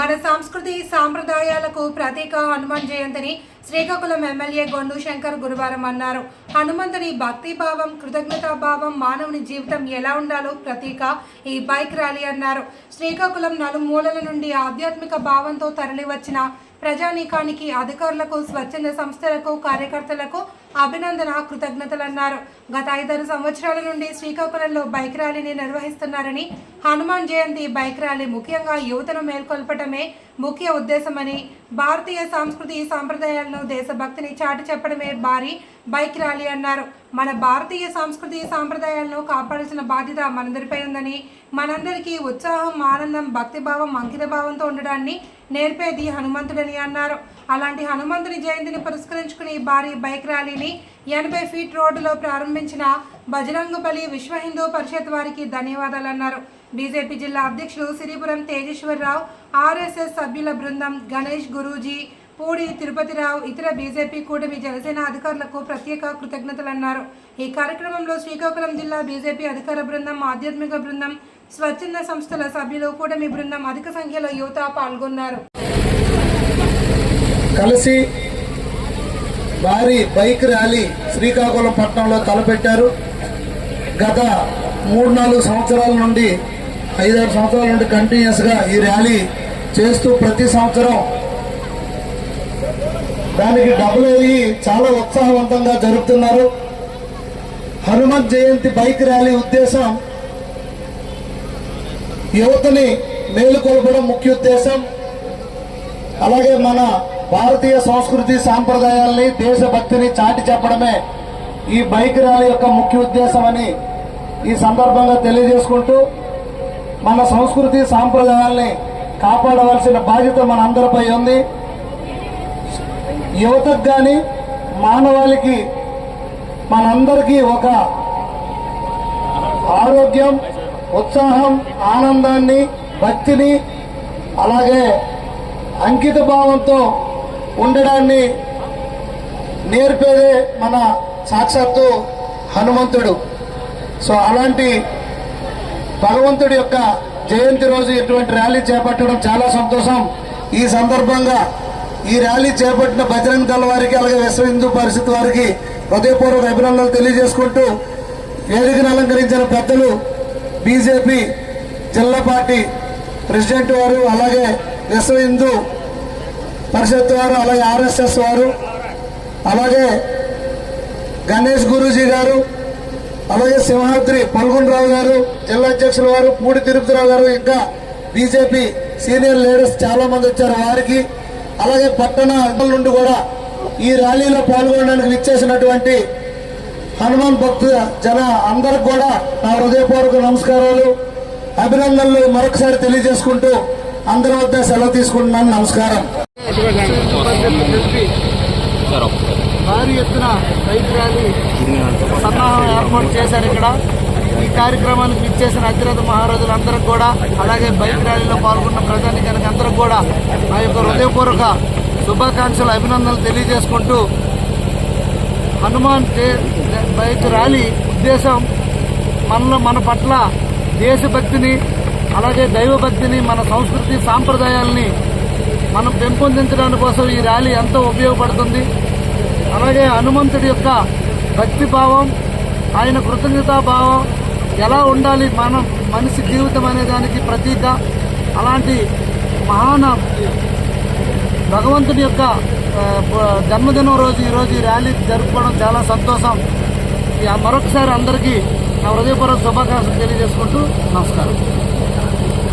మన సంస్కృతి సాంప్రదాయాలకు ప్రతీక హనుమాన్ జయంతిని శ్రీకాకుళం ఎమ్మెల్యే గొండు శంకర్ గురువారం అన్నారు. హనుమంతుని భక్తి భావం కృతజ్ఞతా భావం మానవుని జీవితం ఎలా ఉండాలో ప్రతీక ఈ బైక్ ర్యాలీ అన్నారు. శ్రీకాకుళం నలుమూలల నుండి ఆధ్యాత్మిక భావంతో తరలివచ్చిన ప్రజానీకానికి అధికారులకు స్వచ్ఛంద సంస్థలకు కార్యకర్తలకు అభినందన కృతజ్ఞతలన్నారు. గత ఐదారు సంవత్సరాల నుండి శ్రీకాకుళంలో బైక్ ర్యాలీని నిర్వహిస్తున్నారని హనుమాన్ జయంతి బైక్ ర్యాలీ ముఖ్యంగా యువతను మేల్కొల్పటమే ముఖ్య ఉద్దేశమని భారతీయ సంస్కృతి సాంప్రదాయాలను దేశభక్తిని చాటి చెప్పడమే భారీ బైక్ ర్యాలీ అన్నారు. మన భారతీయ సంస్కృతి సాంప్రదాయాలను కాపాడాల్సిన బాధ్యత మనందరిపై ఉందని మనందరికీ ఉత్సాహం ఆనందం భక్తిభావం అంకితభావంతో ఉండడాన్ని నేర్పేది హనుమంతుడని అన్నారు. అలాంటి హనుమంతుని జయంతిని పురస్కరించుకుని భారీ బైక్ ర్యాలీని ఎనభై ఫీట్ రోడ్డులో ప్రారంభించిన బజరంగబలి విశ్వ హిందూ పరిషత్ వారికి ధన్యవాదాలన్నారు. బీజేపీ జిల్లా అధ్యక్షులు సిరిపురం తేజేశ్వరరావు ఆర్ఎస్ఎస్ సభ్యుల బృందం గణేష్ గురూజీ పూడి తిరుపతిరావు ఇతర బీజేపీ కూటమి జనసేన అధికారులకు ప్రత్యేక కృతజ్ఞతలన్నారు. ఈ కార్యక్రమంలో శ్రీకాకుళం జిల్లా బీజేపీ అధికార బృందం ఆధ్యాత్మిక బృందం స్వచ్ఛంద సంస్థల సభ్యులు కూటమి బృందం అధిక సంఖ్యలో యువత పాల్గొన్నారు. కలిసి భారీ బైక్ ర్యాలీ శ్రీకాకుళం పట్టణంలో తలపెట్టారు. గత మూడు నాలుగు సంవత్సరాల నుండి ఐదారు సంవత్సరాల నుండి కంటిన్యూస్గా ఈ ర్యాలీ చేస్తూ ప్రతి సంవత్సరం దానికి డబ్బులు అయ్యి చాలా ఉత్సాహవంతంగా జరుపుతున్నారు. హనుమత్ జయంతి బైక్ ర్యాలీ ఉద్దేశం యువతని మేలుకొల్పడం ముఖ్య ఉద్దేశం. అలాగే మన భారతీయ సంస్కృతి సాంప్రదాయాల్ని దేశభక్తిని చాటి చెప్పడమే ఈ బైక్ ర్యాలీ యొక్క ముఖ్య ఉద్దేశం అని ఈ సందర్భంగా తెలియజేసుకుంటూ మన సంస్కృతి సాంప్రదాయాల్ని కాపాడవలసిన బాధ్యత మన అందరిపై ఉంది. యువతకు కానీ మానవాళికి మనందరికీ ఒక ఆరోగ్యం ఉత్సాహం ఆనందాన్ని భక్తిని అలాగే అంకిత భావంతో ఉండడాన్ని నేర్పేదే మన సాక్షాత్తు హనుమంతుడు. సో అలాంటి భగవంతుడి యొక్క జయంతి రోజు ఇటువంటి ర్యాలీ చేపట్టడం చాలా సంతోషం. ఈ సందర్భంగా ఈ ర్యాలీ చేపట్టిన బజరంగ దళ వారికి అలాగే విశ్వ హిందూ పరిషత్ వారికి హృదయపూర్వక అభినందనలు తెలియజేసుకుంటూ వేదికను అలంకరించిన పెద్దలు బీజేపీ జిల్లా పార్టీ ప్రెసిడెంట్ వారు అలాగే విశ్వ హిందూ పరిషత్ వారు అలాగే ఆర్ఎస్ఎస్ వారు అలాగే గణేష్ గురూజీ గారు అలాగే సింహాద్రి పల్గొండరావు గారు జిల్లా అధ్యక్షుల వారు పూడి తిరుపతిరావు గారు ఇంకా బీజేపీ సీనియర్ లీడర్స్ చాలా మంది వచ్చారు వారికి. అలాగే పట్టణ నుండి కూడా ఈ ర్యాలీలో పాల్గొనడానికి విచ్చేసినటువంటి హనుమాన్ భక్తుల జన అందరికి కూడా నా హృదయపూర్వక నమస్కారాలు అభినందనలు మరొకసారి తెలియజేసుకుంటూ అందరి వద్ద సెలవు తీసుకుంటున్నాను. నమస్కారం. భారీ ఎత్తున బైక్ ర్యాలీ సన్నాహం ఏర్పాటు చేశారు ఇక్కడ. ఈ కార్యక్రమానికి ఇచ్చేసిన అతిరథ మహారాజులందరూ కూడా అలాగే బైక్ ర్యాలీలో పాల్గొన్న ప్రజానికానికి అందరూ కూడా నా యొక్క హృదయపూర్వక శుభాకాంక్షలు అభినందనలు తెలియజేసుకుంటూ హనుమాన్ బైక్ ర్యాలీ ఉద్దేశం మనలో మన పట్ల దేశభక్తిని అలాగే దైవభక్తిని మన సంస్కృతి సాంప్రదాయాల్ని మనం పెంపొందించడానికి కోసం ఈ ర్యాలీ ఎంతో ఉపయోగపడుతుంది. అలాగే హనుమంతుడి యొక్క భక్తి భావం ఆయన కృతజ్ఞతా భావం ఎలా ఉండాలి మనం మనిషి జీవితం అనే దానికి ప్రతీక అలాంటి మహాన భగవంతుడి యొక్క జన్మదినం రోజు ఈరోజు ఈ ర్యాలీ జరుపుకోవడం చాలా సంతోషం. ఈ మరొకసారి అందరికీ నా హృదయపూర్వక శుభాకాంక్షలు తెలియజేసుకుంటూ నమస్కారం.